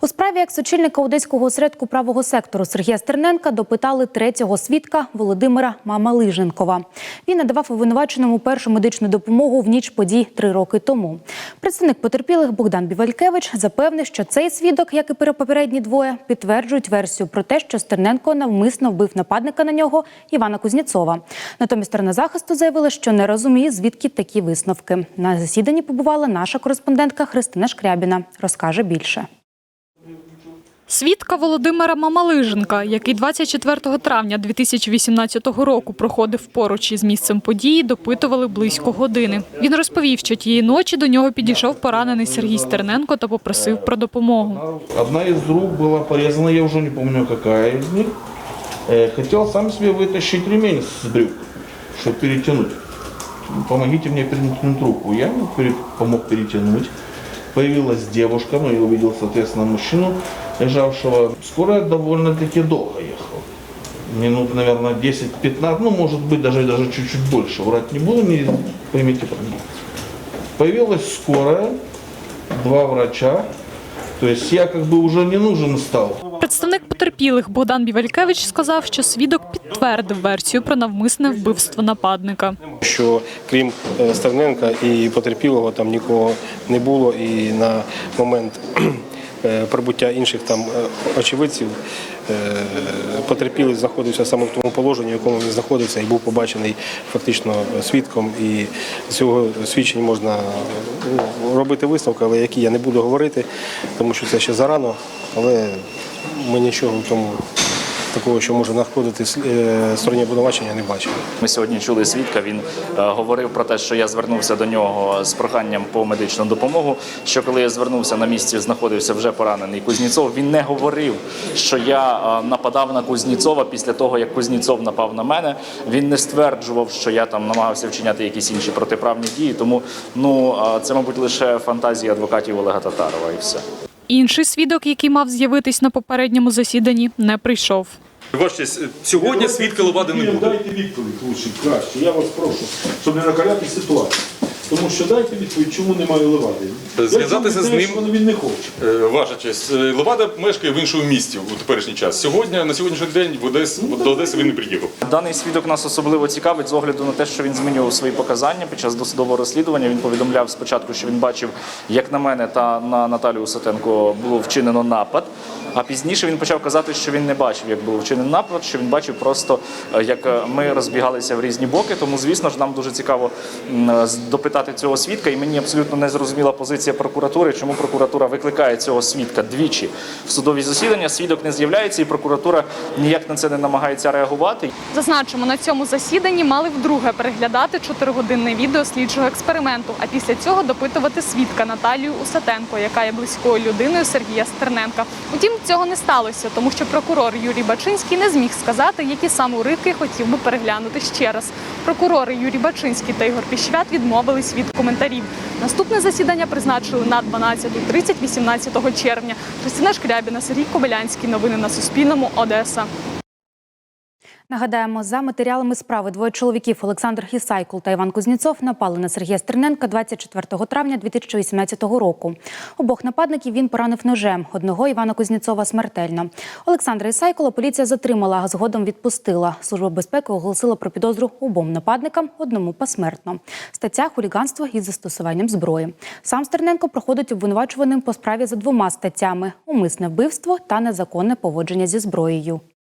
У справі екс-очільника одеського осередку правого сектору Сергія Стерненка допитали третього свідка Володимира Мамалиженкова. Він надавав обвинуваченому першу медичну допомогу в ніч подій три роки тому. Представник потерпілих Богдан Бівалькевич запевнив, що цей свідок, як і попередні двоє, підтверджують версію про те, що Стерненко навмисно вбив нападника на нього Івана Кузнєцова. Натомість сторона захисту заявила, що не розуміє, звідки такі висновки. На засіданні побувала наша кореспондентка Христина Шкрябіна. Розкаже більше. Свідка Володимира Мамалиженка, який 24 травня 2018 року проходив поруч із місцем події, допитували близько години. Він розповів, що тієї ночі до нього підійшов поранений Сергій Стерненко та попросив про допомогу. Одна из рук была порезана, я уже не помню какая из них. Э, Хотел сам себе вытащить ремень с брюк, чтобы перетянуть. Помогите мне перетянуть руку. Я ему пере- помог перетянуть. Появилась девушка, ну я увидел, соответственно, мужчину, лежавшего. Скорая довольно-таки долго ехала. Минут, наверное, 10-15, ну, может быть, даже, даже чуть-чуть больше. Врать не буду, не поймите правильно. Появилась скорая, два врача. То есть я как бы уже не нужен стал. Представник потерпілих Богдан Бівалькевич сказав, що свідок підтвердив версію про навмисне вбивство нападника. що крім е, Стерненка і потерпілого там нікого не було, і на момент прибуття інших там е, очевидців е, потерпілий знаходився саме в тому положенні, в якому він знаходився, і був побачений фактично свідком. І з цього свідчення можна ну, робити висновки, але які я не буду говорити, тому що це ще зарано, але ми нічого в тому. Такого, що може знаходити е, стороні обвинувачення, не бачимо. Ми сьогодні чули свідка. Він е, говорив про те, що я звернувся до нього з проханням по медичну допомогу. Що коли я звернувся на місці, знаходився вже поранений Кузніцов. Він не говорив, що я е, нападав на Кузніцова після того, як Кузніцов напав на мене. Він не стверджував, що я там намагався вчиняти якісь інші протиправні дії. Тому ну це, мабуть, лише фантазії адвокатів Олега Татарова і все. Інший свідок, який мав з'явитись на попередньому засіданні, не прийшов. Честь, сьогодні свідки Левади не буде. Дайте відповідь лучше, краще. Я вас прошу, щоб не накаляти ситуацію. Тому що дайте відповідь, чому немає левади. Зв'язатися з ним- Він, він не хоче. Е, Ваша честь, е, Левада мешкає в іншому місті у теперішній час. Сьогодні, на сьогоднішній день в Одес, до Одеси він не приїхав. Даний свідок нас особливо цікавить з огляду на те, що він змінював свої показання під час досудового розслідування. Він повідомляв спочатку, що він бачив, як на мене та на Наталію Сатенко було вчинено напад. А пізніше він почав казати, що він не бачив, як було вчинено напад, що він бачив просто, е, як е, ми розбігалися в різні боки. Тому, звісно ж, нам дуже цікаво м, допитати цього свідка. І мені абсолютно не зрозуміла позиція прокуратури, чому прокуратура викликає цього свідка двічі в судові засідання. Свідок не з'являється, і прокуратура ніяк на це не намагається реагувати. Зазначимо, на цьому засіданні мали вдруге переглядати чотиригодинне відео слідчого експерименту, а після цього допитувати свідка Наталію Усатенко, яка є близькою людиною Сергія Стерненка. Утім, цього не сталося, тому що прокурор Юрій Бачинський не зміг сказати, які саме уривки хотів би переглянути ще раз. Прокурори Юрій Бачинський та Ігор Піщвят відмовились від коментарів. Наступне засідання призначили на 12.30 18 червня. Христина Шкрябіна, Сергій Кобилянський. Новини на Суспільному. Одеса. Нагадаємо, за матеріалами справи двоє чоловіків Олександр Хісайкул та Іван Кузнєцов напали на Сергія Стерненка 24 травня 2018 року. Обох нападників він поранив ножем. Одного Івана Кузнєцова смертельно. Олександра Ісайкула поліція затримала, а згодом відпустила. Служба безпеки оголосила про підозру обом нападникам, одному посмертно. Стаття хуліганство із застосуванням зброї. Сам Стерненко проходить обвинувачуваним по справі за двома статтями: умисне вбивство та незаконне поводження зі зброєю.